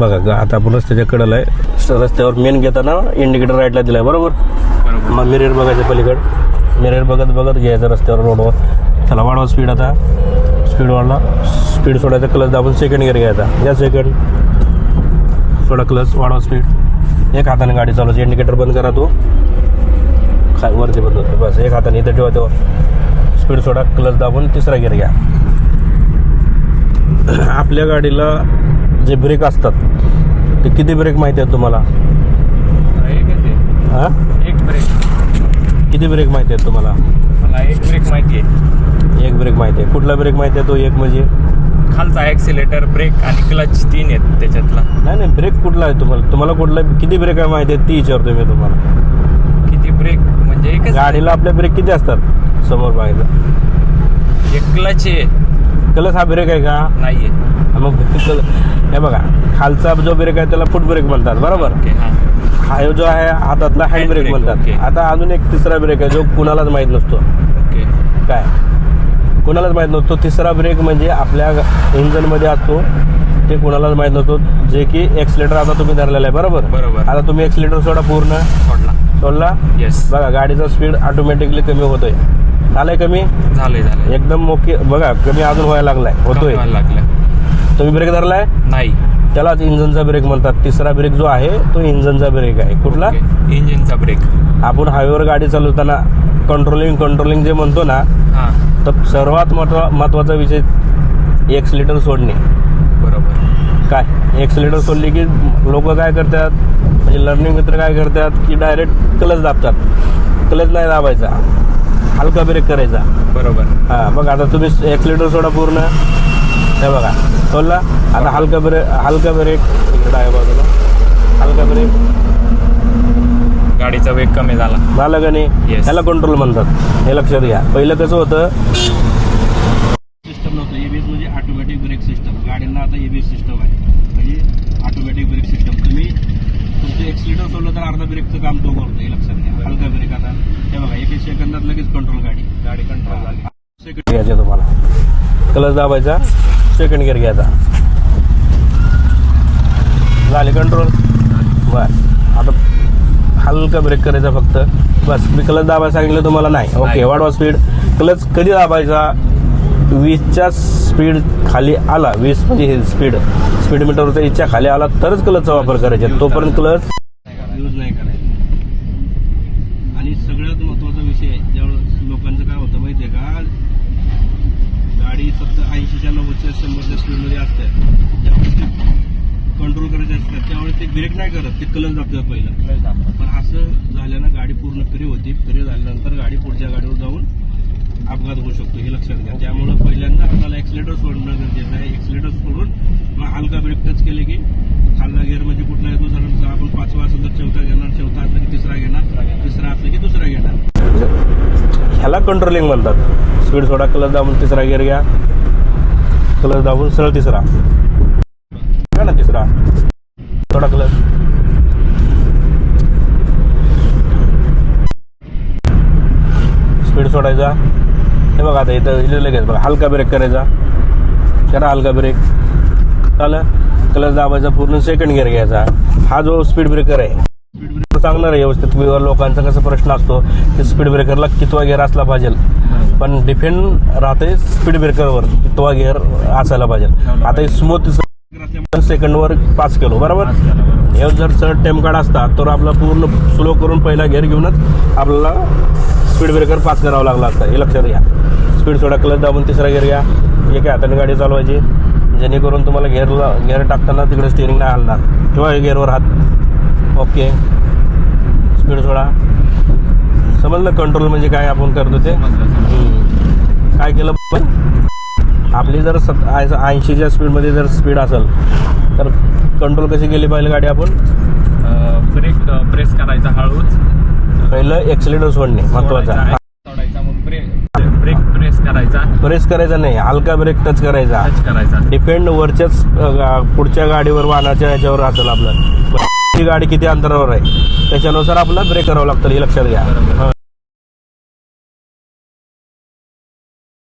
बघा गा- आता आपण रस्त्याच्या कडेला आहे. रस्त्यावर मेन घेताना इंडिकेटर राईटला दिलाय बरोबर? बरोबर. मग मिरर बघायचं पलीकड. मिरर बघत बघत घ्यायचं रस्त्यावर रोडवर चला वाढवा स्पीड आता. स्पीड वाढला. स्पीड सोडायचा क्लच दाबून सेकंड गिअर घ्यायचा. घ्या सेकंड सोडा क्लच वाढवा स्पीड एक हाताने गाडी चालवायची. इंडिकेटर बंद करा तो. खाय वरती बंद होतो. बस एक हाताने इथं ठेवा तेव्हा स्पीड सोडा क्लच दाबून तिसरा गिअर घ्या. आपल्या गाडीला जे ब्रेक असतात ते किती ब्रेक माहिती आहेत तुम्हाला? आहे हां? एक ब्रेक किती ब्रेक माहिती आहेत तुम्हाला? मला एक ब्रेक माहिती आहे. एक ब्रेक माहिती आहे. कुठला ब्रेक माहिती आहे तो एक म्हणजे? खालचा ॲक्सिलेटर ब्रेक आणि क्लच तीन आहेत त्याच्यातला. नाही नाही ब्रेक कुठला आहे तुम्हाला? तुम्हाला कुठला किती ब्रेक आहे माहिती आहे? ती विचारतोय मी तुम्हाला. किती ब्रेक म्हणजे एकच गाडीला आपल्या ब्रेक किती असतात? समोर बघायचं. एक क्लच आहे. कलस हा ब्रेक आहे का? नाहीये. मग हे बघा खालचा जो ब्रेक आहे त्याला फुट ब्रेक म्हणतात बरोबर? हा. जो आहे हातातला हँड ब्रेक म्हणतात. आता अजून एक तिसरा ब्रेक आहे जो कुणालाच माहीत नसतो. काय? कुणालाच माहीत नसतो. तिसरा ब्रेक म्हणजे आपल्या इंजनमध्ये असतो ते कुणालाच माहीत नसतो. जे की एक्सिलेटर आता तुम्ही धरलेला आहे बरोबर? बरोबर. आता तुम्ही एक्सिलेटर सोडा पूर्ण. सोडला. सोडला? येस बघा गाडीचा स्पीड ऑटोमॅटिकली कमी होतोय. आलाय कमी? झालंय झालंय. एकदम ओके बघा कमी अजून व्हायला लागलाय होतोय. कमी व्हायला लागलं तुम्ही ब्रेक धरलाय? नाही. त्यालाच इंजनचा ब्रेक म्हणतात. तिसरा ब्रेक जो आहे तो इंजनचा ब्रेक आहे. कुठला. इंजिनचा ब्रेक आपण हायवेवर गाडी चालवताना कंट्रोलिंग कंट्रोलिंग जे म्हणतो ना हा. तर सर्वात महत्वा महत्त्वाचा विषय एक्सिलेटर सोडणे. बरोबर. काय? एक्सिलेटर सोडली की लोक काय करतात? म्हणजे लर्निंग मित्र काय करतात? की डायरेक्ट क्लच दाबतात. क्लच नाही दाबायचा. हलका ब्रेक करायचा. बरोबर. हां बघ आता तुम्ही एक्सिलेटर सोडा पूर्ण. हे बघा सोडला आता हलका ब्रेक हलका ब्रेक. इकडे आहे बाजूला. हलका ब्रेक. गाडीचा वेग कमी झाला. झालं का नाही. ह्याला कंट्रोल म्हणतात. हे लक्षात घ्या. पहिलं कसं होतं? सिस्टम नव्हतं. एबीएस म्हणजे ऑटोमॅटिक ब्रेक सिस्टम गाड्यांना आता एबीएस सिस्टम आहे. म्हणजे ऑटोमॅटिक ब्रेक सिस्टम तुम्ही तुमचं एक्सिलेटर सोडलं तर अर्धा ब्रेकचं काम तो करतो. हे लक्षात घ्या. हलका ब्रेक आता. हे बघा एक सेकंदात लगेच कंट्रोल गाडी. गाडी कंट्रोल झाली. सेकंड घ्यायचं तुम्हाला. क्लच दाबायचा. सेकंड गिअर घ्यायचा. झाले कंट्रोल बस. आता हलका ब्रेक करायचा फक्त. बस. मी क्लच दाबायला सांगितलं तुम्हाला नाही. ओके. वाढवा स्पीड क्लच कधी दाबायचा? वीसच्या स्पीड खाली आला. वीस म्हणजे हे स्पीड स्पीड मीटरच्या इच्छा खाली आला तरच क्लचचा वापर करायचा. तोपर्यंत क्लच यूज नाही करायचा. आणि सगळ्यात महत्त्वाचा विषय ज्यावेळेस लोकांचं काय होतं माहितीये का गाडी सत्तर नव्वदच्या शंभरच्या स्पीडमध्ये असते ते कंट्रोल करायचे असतात त्यावेळेस ते ब्रेक नाही करत. ते कलच दाबतात पहिलं. पण असं झाल्यानं गाडी पूर्ण फ्री होती. फ्री झाल्यानंतर गाडी पुढच्या गाडीवर जाऊन अपघात होऊ शकतो. हे लक्षात घ्या. त्यामुळं पहिल्यांदा आपल्याला एक्सिलेटर सोडणं गरजेचं आहे. एक्सिलेटर सोडून मग हलका ब्रेक टच केले की खालचा गिअर म्हणजे कुठला येतो जर आपण पाचवा असेल तर चौथा घेणार. चौथा असला की तिसरा घेणार. तिसरा असला की दुसरा घेणार. ह्याला कंट्रोलिंग म्हणतात. स्पीड सोडा क्लच दाबून तिसरा गिअर घ्या. कलर दाबून सरळ तिसरा. ना तिसरा. थोडा कलर. स्पीड सोडायचा. हे बघा आता इथं लिहिलं लगेच बघा हलका ब्रेक करायचा. करा हलका ब्रेक चाल कलर दाबायचा पूर्ण सेकंड गिअर घ्यायचा. हा जो स्पीड ब्रेकर आहे. चांगला आहे व्यवस्थित. लोकांचा कसा प्रश्न असतो की स्पीड ब्रेकरला कितवा गिअर असला पाहिजे. पण डिपेंड राहते स्पीड ब्रेकरवर कितवा गिअर असायला पाहिजे. आता स्मूथ सेकंडवर पाच किलो बरोबर? हे जर चढ टेम कार्ड असता तर आपला पूर्ण स्लो करून पहिला गिअर घेऊनच आपल्याला स्पीड ब्रेकर पास करावा लागला असता. हे लक्षात घ्या. स्पीड सोडा क्लच दाबून तिसरा गिअर घ्या. एका हाताने गाडी चालवायची? जेणेकरून तुम्हाला गिअरला गिअर टाकताना तिकडे स्टिअरिंग नाही हलणार. किंवा गिअरवर हात. ओके स्पीड सोडा समजलं कंट्रोल म्हणजे काय आपण करतो ते. काय केलं? पण आपली जर सत ऐंशीच्या स्पीडमध्ये जर स्पीड असेल तर कंट्रोल कशी केली पाहिजे गाडी आपण? ब्रेक प्रेस करायचा हळूच. पहिलं एक्सिलेटर सोडणे महत्वाचं ब्रेक प्रेस करायचा. प्रेस करायचा नाही हलका ब्रेक टच करायचा. टच करायचा. डिपेंड वरच्याच पुढच्या गाडीवर वाहनाच्या याच्यावर असेल आपलं. ती गाडी किती अंतरावर आहे त्याच्यानुसार आपल्याला ब्रेक करावं लागतं हे लक्षात घ्या हा.